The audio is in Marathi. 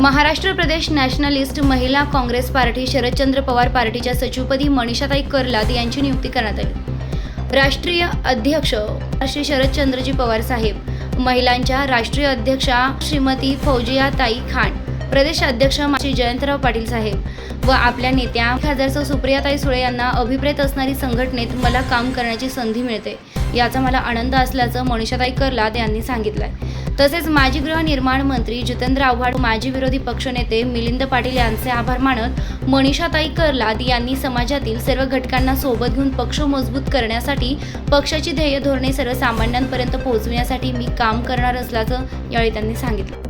महाराष्ट्र प्रदेश नॅशनलिस्ट महिला काँग्रेस पार्टी शरदचंद्र पवार पार्टीच्या सचिवपदी मनीषाताई कर्लाद यांची नियुक्ती करण्यात आली. राष्ट्रीय अध्यक्ष श्री शरदचंद्रजी पवार साहेब महिलांच्या राष्ट्रीय अध्यक्षा श्रीमती फौजियाताई खान प्रदेश अध्यक्ष श्री जयंतराव पाटील साहेब व आपल्या नेत्या खासदार सुप्रियाताई सुळे यांना अभिप्रेत असणारी संघटनेत मला काम करण्याची संधी मिळते. याचा मला आनंद असल्याचं मनीषाताई कर्लाद यांनी सांगितलंय. तसेच माजी गृहनिर्माण मंत्री जितेंद्र आव्हाड माजी विरोधी पक्षनेते मिलिंद पाटील यांचे आभार मानत मनीषाताई कर्लाद यांनी समाजातील सर्व घटकांना सोबत घेऊन पक्ष मजबूत करण्यासाठी पक्षाची ध्येय धोरणे सर्वसामान्यांपर्यंत पोहोचविण्यासाठी मी काम करणार असल्याचं यावेळी त्यांनी सांगितलं.